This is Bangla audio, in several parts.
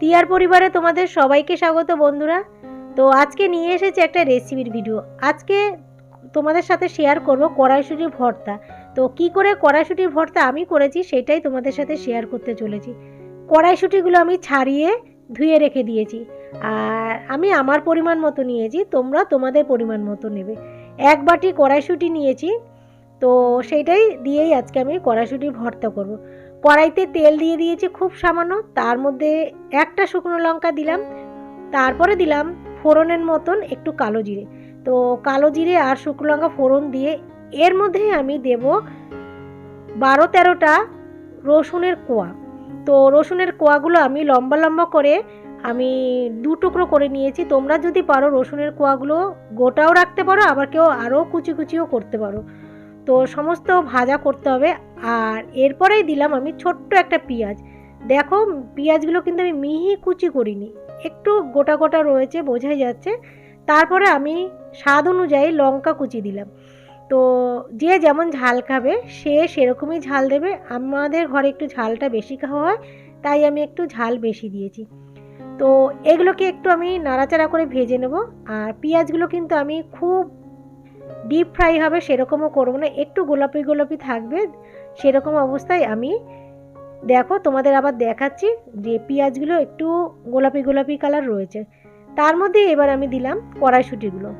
তিয়ার পরিবারে তোমাদের সবাইকে স্বাগত বন্ধুরা। তো আজকে নিয়ে এসেছি একটা রেসিপির ভিডিও আজকে তোমাদের সাথে শেয়ার করব কড়াইশুটির ভর্তা। তো কি করে কড়াইশুটির ভর্তা আমি করেছি সেটাই তোমাদের সাথে শেয়ার করতে চলেছি। কড়াইশুটিগুলো আমি ছাড়িয়ে ধুয়ে রেখে দিয়েছি। আর আমি আমার পরিমাণ মতো নিয়েছি, তোমরা তোমাদের পরিমাণ মতো নেবে। এক বাটি কড়াইশুটি নিয়েছি, তো সেইটাই দিয়েই আজকে আমি কড়াইশুটির ভর্তা করব। কড়াইতে তেল দিয়ে দিয়েছি খুব সামান্য, তার মধ্যে একটা শুকনো লঙ্কা দিলাম, তারপরে দিলাম ফোড়নের মতন একটু কালো জিরে। তো কালো জিরে আর শুকনো লঙ্কা ফোড়ন দিয়ে এর মধ্যে আমি দেব বারো তেরোটা রসুনের কোয়া। তো রসুনের কোয়াগুলো আমি লম্বা লম্বা করে আমি দু টুকরো করে নিয়েছি। তোমরা যদি পারো রসুনের কোয়াগুলো গোটাও রাখতে পারো, আবার কেউ আরও কুচি কুচিও করতে পারো। তো সমস্ত ভাজা করতে হবে। আর এরপরেই দিলাম আমি ছোট্ট একটা পেঁয়াজ। দেখো, পেঁয়াজগুলো কিন্তু আমি মিহি কুচি করিনি। একটু গোটা গোটা রয়েছে, বোঝাই যাচ্ছে। তারপরে আমি স্বাদ অনুযায়ী লঙ্কা কুচি দিলাম। তো যে যেমন ঝাল খাবে, সে সেরকমই ঝাল দেবে। আমাদের ঘরে একটু ঝালটা বেশি খাওয়া হয়, তাই আমি একটু ঝাল বেশি দিয়েছি। তো এগুলোকে একটু আমি নাড়াচাড়া করে ভেজে নেব। আর পেঁয়াজগুলো কিন্তু আমি খুব ডিপ ফ্রাই হবে, সেরকমও করব না। একটু গোলাপি গোলাপি থাকবে, সেরকম অবস্থায় আমি দেখো তোমাদের আবার দেখাচ্ছি যে পেঁয়াজগুলো একটু গোলাপি গোলাপি কালার রয়েছে। তার মধ্যে এবার আমি দিলাম কড়াইশুটিগুলো।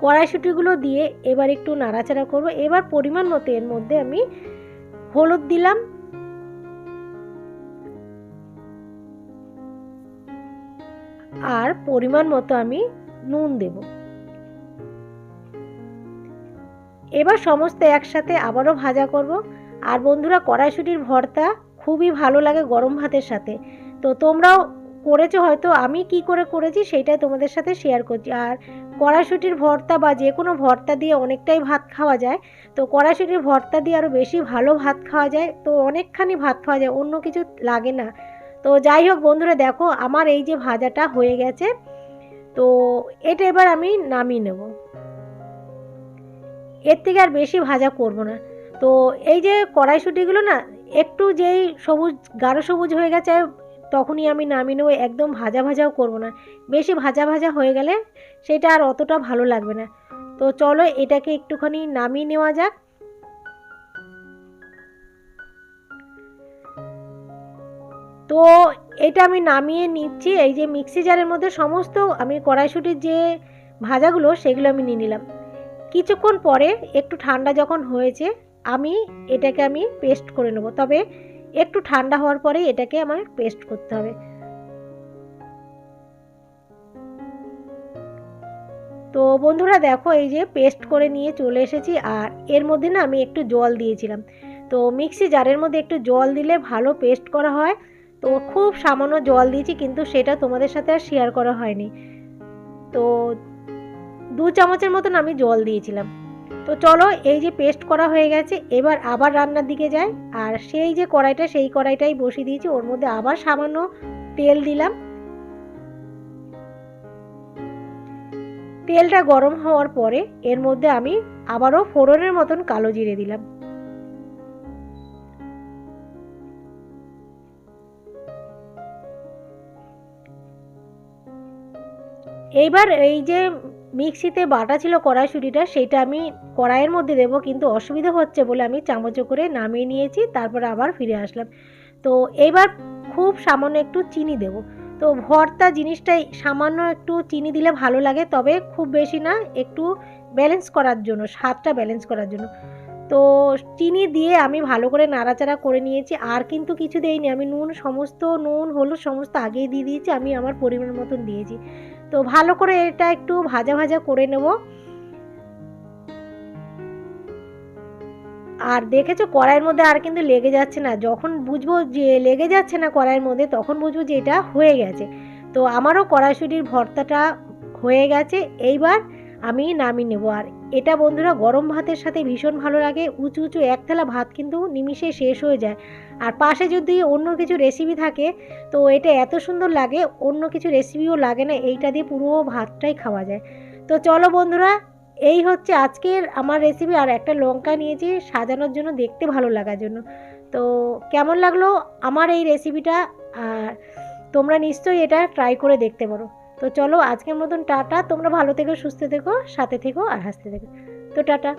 কড়াইশুটিগুলো দিয়ে এবার একটু নাড়াচাড়া করব। এবার পরিমাণ মতো এর মধ্যে আমি হলুদ দিলাম। আর পরিমাণ মতো আমি নুন দেব। এবার সমস্ত একসাথে আবারও ভাজা করব। আর বন্ধুরা, কড়াইশুটির ভর্তা খুবই ভালো লাগে গরম ভাতের সাথে। তো তোমরাও করেছ হয়তো, আমি কি করে করেছি সেইটাই তোমাদের সাথে শেয়ার করছি। আর কড়াইশুটির ভর্তা বা যে কোনো ভর্তা দিয়ে অনেকটাই ভাত খাওয়া যায়। তো কড়াইশুটির ভর্তা দিয়ে আরও বেশি ভালো ভাত খাওয়া যায়। তো অনেকখানি ভাত খাওয়া যায়, অন্য কিছু লাগে না। তো যাই হোক বন্ধুরা, দেখো আমার এই যে ভাজাটা হয়ে গেছে। তো এটা এবার আমি নামিয়ে নেব। এর থেকে আর বেশি ভাজা করব না। তো এই যে কড়াইশুটিগুলো না, একটু যেই সবুজ, গাঢ় সবুজ হয়ে গেছে, তখনই আমি নামিয়ে নেব, একদম ভাজা ভাজাও করব না। বেশি ভাজা ভাজা হয়ে গেলে সেটা আর অতটা ভালো লাগবে না। তো চলো এটাকে একটুখানি নামিয়ে নেওয়া যাক। তো এটা আমি নামিয়ে নিচ্ছি, এই যে মিক্সি জারের মধ্যে সমস্ত আমি কড়াইশুটির যে ভাজাগুলো, সেগুলো আমি নিয়ে নিলাম। কিছুক্ষণ পরে একটু ঠান্ডা যখন হয়েছে, আমি এটাকে আমি পেস্ট করে নেব। তবে একটু ঠান্ডা হওয়ার পরে এটাকে আমার পেস্ট করতে হবে। তো বন্ধুরা দেখো, এই যে পেস্ট করে নিয়ে চলে এসেছি, আর এর মধ্যে না আমি একটু জল দিয়েছিলাম। তো মিক্সি জারের মধ্যে একটু জল দিলে ভালো পেস্ট করা হয়। তো খুব সামান্য জল দিয়েছি, কিন্তু সেটা তোমাদের সাথে আর শেয়ার করা হয়নি। তো দু চামচের মতন আমি জল দিয়েছিলাম। তো চলো এই যে পেস্ট করা হয়ে গেছে, এবার আবার রান্নার দিকে যাই। আর সেই যে কড়াইটা, সেই কড়াইটাই বসিয়ে দিয়েছি। ওর মধ্যে আবার সামান্য তেল দিলাম। তেলটা গরম হওয়ার পরে এর মধ্যে আমি আবারও ফোড়নের মতন কালো জিরে দিলাম। এইবার এই যে মিক্সিতে বাটা ছিল কড়াইশুটিটা সেইটা আমি কড়াইয়ের মধ্যে দেব, কিন্তু অসুবিধা হচ্ছে বলে আমি চামচে করে নামিয়ে নিয়েছি, তারপর আবার ফিরে আসলাম। তো এইবার খুব সামান্য একটু চিনি দেব। তো ভর্তা জিনিসটাই সামান্য একটু চিনি দিলে ভালো লাগে, তবে খুব বেশি না, একটু ব্যালেন্স করার জন্য, স্বাদটা ব্যালেন্স করার জন্য। তো চিনি দিয়ে আমি ভালো করে নাড়াচাড়া করে নিয়েছি, আর কিন্তু কিছু দেইনি, আমি নুন, সমস্ত নুন, হলুদ, সমস্ত আগেই দিয়ে দিয়েছি, আমি আমার পরিমাণ মতন দিয়েছি। তো ভালো করে এটা একটু ভাজা ভাজা করে নেব। আর দেখেছ কড়াইয়ের মধ্যে আর কিন্তু লেগে যাচ্ছে না। যখন বুঝব যে লেগে যাচ্ছে না কড়াইয়ের মধ্যে, তখন বুঝব যে এটা হয়ে গেছে। তো আমারও কড়াইশুটির ভর্তাটা হয়ে গেছে। এইবার আমি নামিয়ে নেব। আর এটা বন্ধুরা গরম ভাতের সাথে ভীষণ ভালো লাগে। উঁচু উঁচু এক থালা ভাত কিন্তু নিমিষে শেষ হয়ে যায়। আর পাশে যদি অন্য কিছু রেসিপি থাকে, তো এটা এত সুন্দর লাগে, অন্য কিছু রেসিপিও লাগে না, এইটা দিয়ে পুরো ভাতটাই খাওয়া যায়। তো চলো বন্ধুরা, এই হচ্ছে আজকের আমার রেসিপি আর একটা লঙ্কা নিয়েছি সাজানোর জন্য দেখতে ভালো লাগার জন্য। তো কেমন লাগল আমার এই রেসিপিটা আর তোমরা নিশ্চয়ই এটা ট্রাই করে দেখতে পারো। তো চলো আজকের মতন টাটা। তোমরা ভালো থেকো, সুস্থ থেকো, সাথে থেকো আর হাসতে থেকো। তো টাটা।